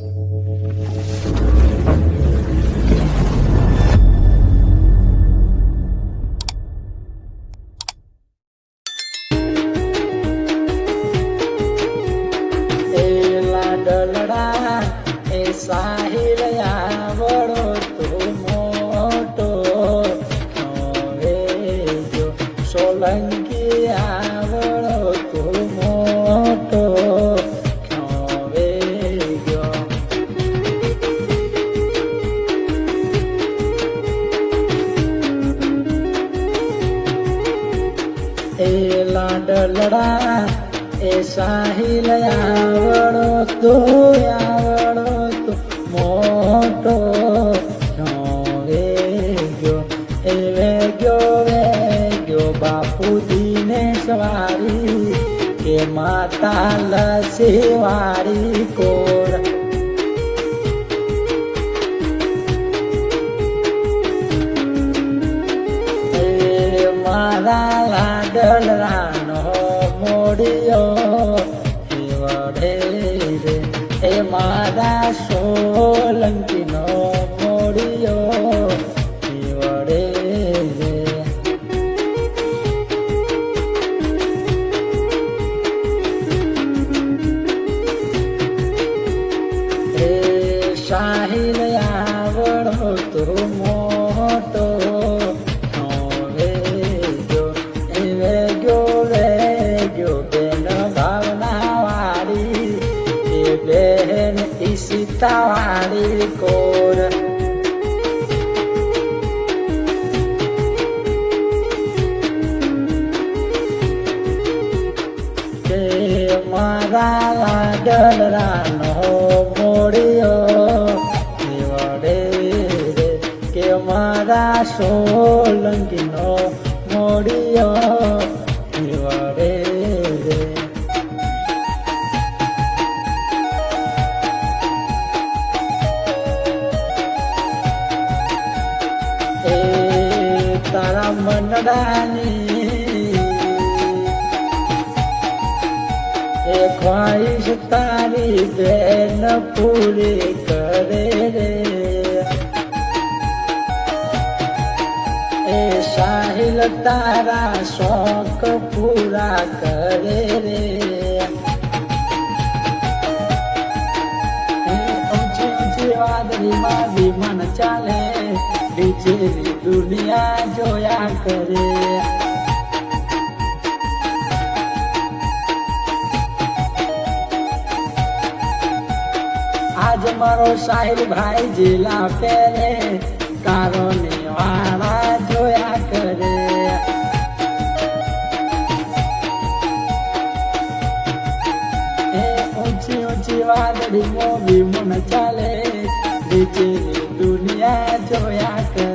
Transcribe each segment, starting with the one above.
もうもうもうもう。સાહિલ આવડો તો આવડો તો. મોટો વે ગયો એ વેગ્યો વેગ્યો બાપુજીને સવારી કે માતા લસેવારી કોર. મારા લાડલાનો મારા વાળી કોર મારા લાડલાનો મોડિયો વડે કે મારા સોલંકીનો મોડિયો તારી બેન પૂરી કરે રે. એ સાહિલ તારા શોખ પૂરા કરે રે. વાદળીમાં વિમાન ચાલે બીજી દુનિયા જોયા કરે. મારો સાહિલ ભાઈ જિલ્લા ફેરે તારો નિવાળા જોયા કરે. એ ઊંચી ઊંચી વાદળી મોવી મન ચાલે નીચે દુનિયા જોયા કરે.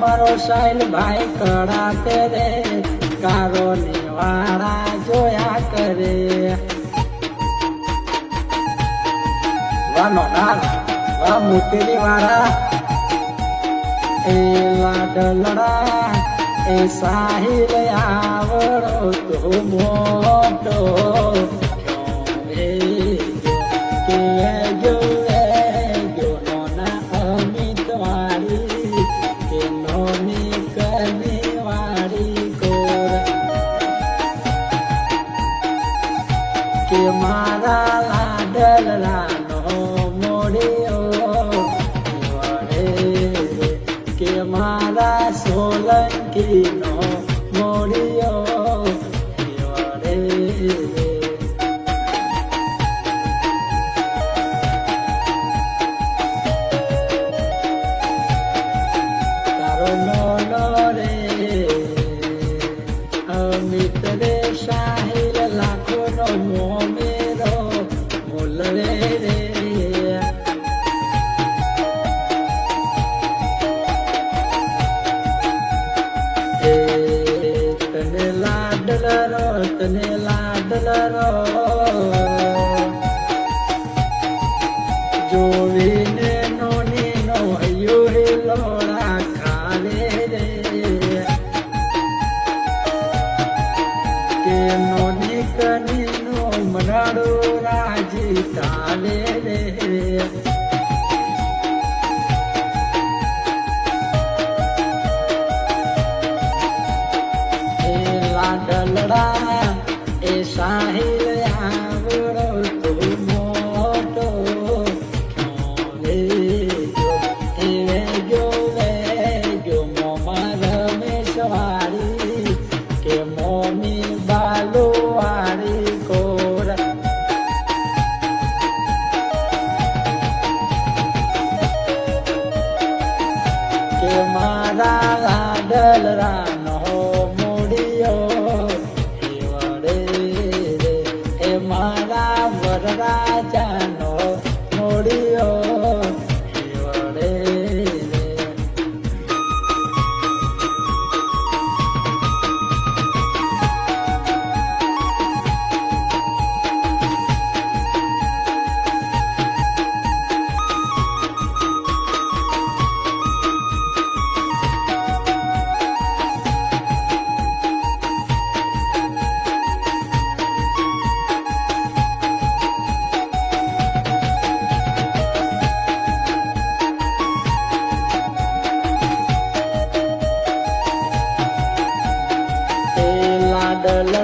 મારો સાહિલ ભાઈ કડા કરે કારો વાળા જોયા કરે. વાનો નાલ વા મોટેલી વાળા એ લાડલડા એ સાહિલ આવડો તો મોટો. મારા લાડલ રામ હો.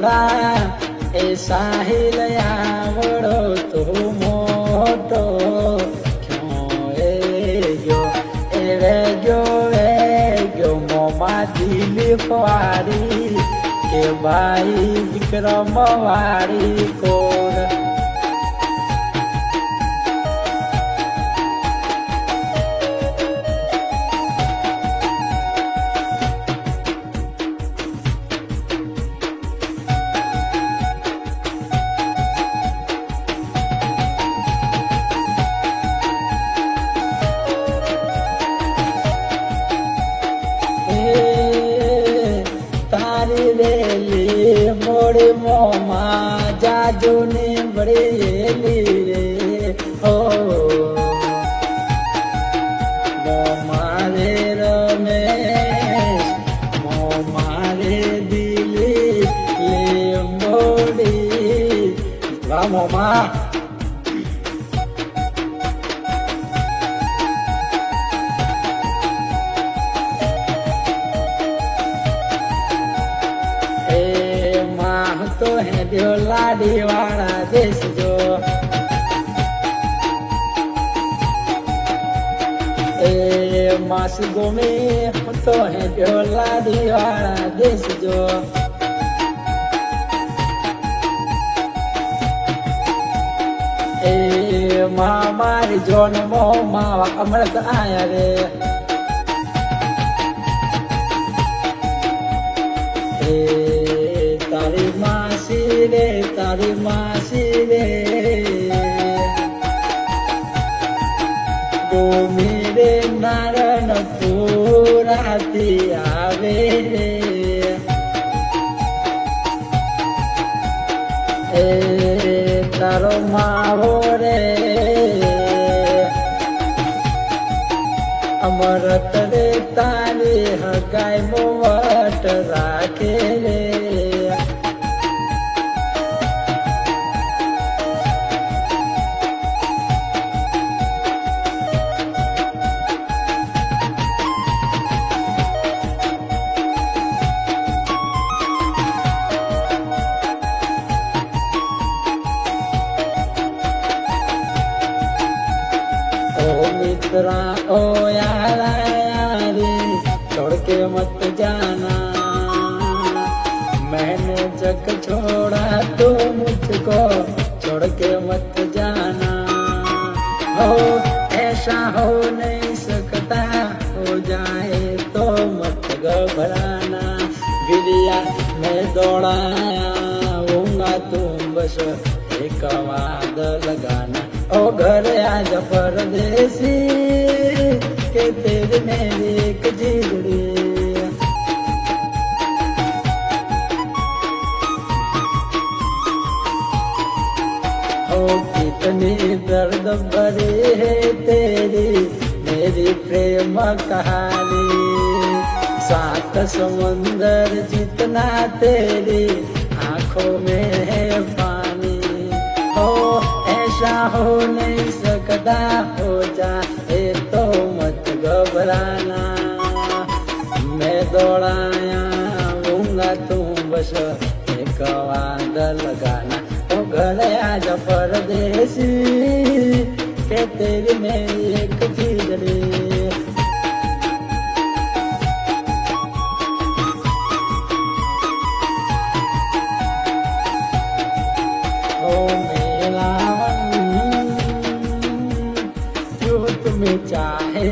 લાડલડા એ સાહિલ આવડો તો મોટો. દિલી વાળી કે ભાઈ વિક્રમ વાળી કોર વાહ મોમા તો હે દ્યો લાડી વાળા દેશ જો. એ માસ ગોમે તો હે દ્યો લાડી વાળા એ માં મારી જોન મો માવા રે. એ તારી માસી રે, તારી માસી રે. ગોમી રે નારણ પૂરાતી આવે રે. એ તારો માવો રે. અમરત રે તારી હગાઈ મોવટ રાખે. मैंने जग छोड़ा तो मुझको छोड़ के मत जाना। हो, ऐसा हो नहीं सकता, हो जाए तो मत घबराना। विरिया मैं दौड़ाया तुम बस एक वाद लगाना। ओ घर आज परदेसी, के तेरे मेरी एक जिगड़ी दर्द भरी है तेरी मेरी प्रेम कहानी सात समुंदर जितना तेरी आंखों में है पानी हो ऐसा हो नहीं सकता हो जाए तो मत घबराना मैं दौड़ाया हूँगा तुम बस एक वाद लगाना ओ घर आज परदेसी से तेरी मेरी एक फिगड़ी चाहे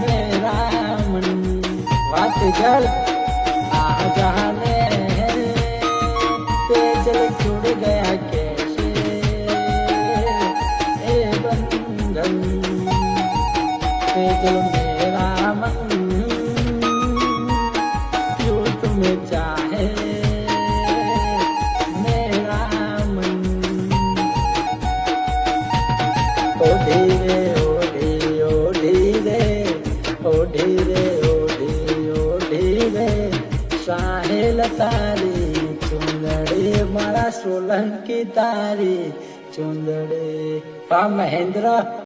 मेरा मन बात कर आ जा। ચલો મેરા મન જો તમે ચાહે મેરા મન ઓ ધીરે ઓ ધીરે ઓ ધીરે ઓ ધીરે ઓ ધીરે ઓ ધીરે સાહેલ તારી ચુંદડે મારા સોલંકી તારી ચુંદડે પા મહેન્દ્ર